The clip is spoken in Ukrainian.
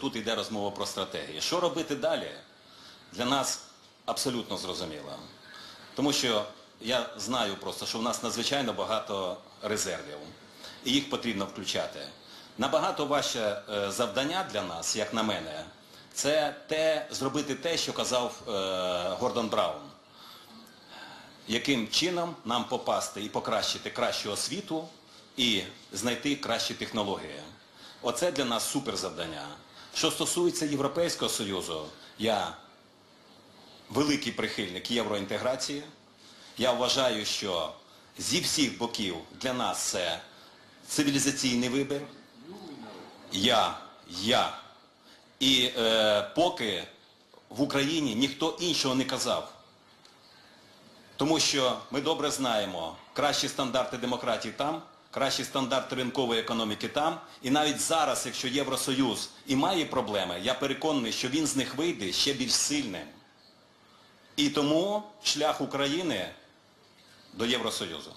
Тут йде розмова про стратегії. Що робити далі? Для нас абсолютно зрозуміло. Тому що я знаю просто, що в нас надзвичайно багато резервів. І їх потрібно включати. Набагато важче е, завдання для нас, як на мене, це те, зробити те, що казав е, Гордон Браун. Яким чином нам попасти і покращити кращу освіту і знайти кращі технології. Оце для нас суперзавдання. Що стосується Європейського Союзу, я великий прихильник євроінтеграції. Я вважаю, що зі всіх боків для нас це цивілізаційний вибір. Я, я. І е, поки в Україні ніхто іншого не казав. Тому що ми добре знаємо, кращі стандарти демократії там, кращі стандарт ринкової економіки там. І навіть зараз, якщо Євросоюз і має проблеми, я переконаний, що він з них вийде ще більш сильним. І тому шлях України до Євросоюзу.